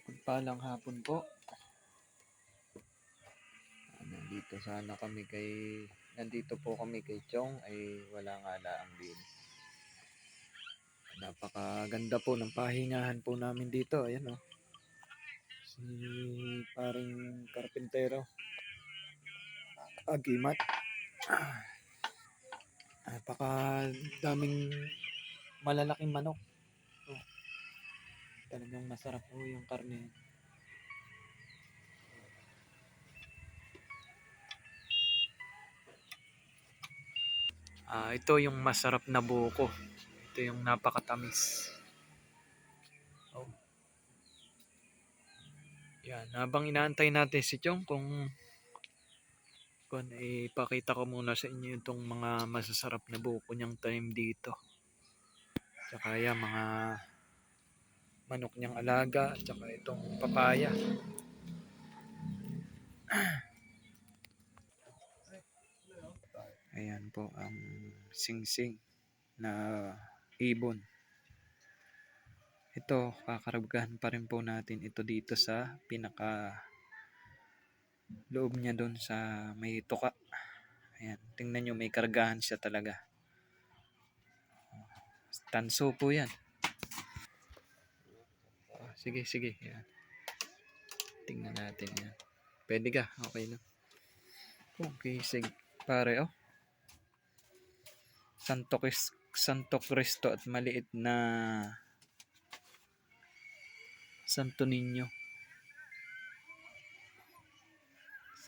Pagpalang hapon po. Ah, Nandito sana kami kay nandito po kami kay Chong ay wala nga laang din. Napakaganda po ng pahingahan po namin dito. Ayan oh. Si paring karpintero. Agimat. Ah, Napaka daming malalaking manok. Oh. Talagang masarap po yung karne. Ah, ito yung masarap na buko. Ito yung napakatamis. Oh. Yan, habang inaantay natin si Chong kung kung ipakita ko muna sa inyo itong mga masasarap na buko niyang time dito. Tsaka yan, mga manok niyang alaga, tsaka itong papaya. Ayan po ang singsing na ibon. Ito, kakaragahan pa rin po natin ito dito sa pinaka loob niya doon sa may tuka. Ayan, tingnan nyo may kargahan siya talaga. Tanso po yan. Ah, sige, sige. Yan. Tingnan natin yan. Pwede ka? Okay na. Okay, sige. Pare, oh. Santo, Cris- Santo Cristo at maliit na Santo Niño.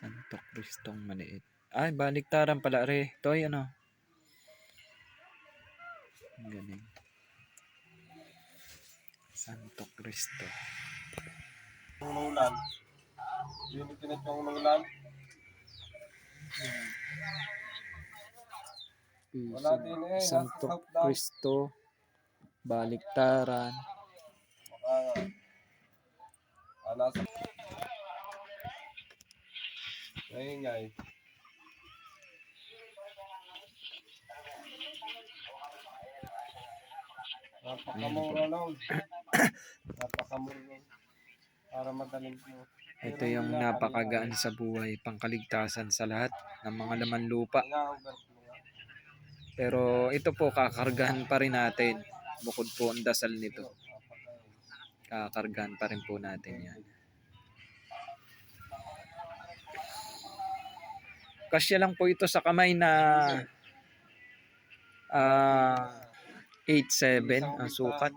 Santo Cristong maliit. Ay, baliktaran pala re. Toy, ano? Ang Galing. Santo Cristo. Mangulan. Yun yung pinatong mangulan. Wala din eh. Santo. Cristo. Baliktaran. Baka, ah, nasa... Naingay. Napakamura nun. Napakamura. Para madaling mo. Ito yung napakagaan sa buhay, pangkaligtasan sa lahat ng mga laman lupa. Pero ito po, kakargahan pa rin natin. Bukod po ang dasal nito. Kakargahan pa rin po natin yan. Kasya lang po ito sa kamay na ah 8.7 ang sukat.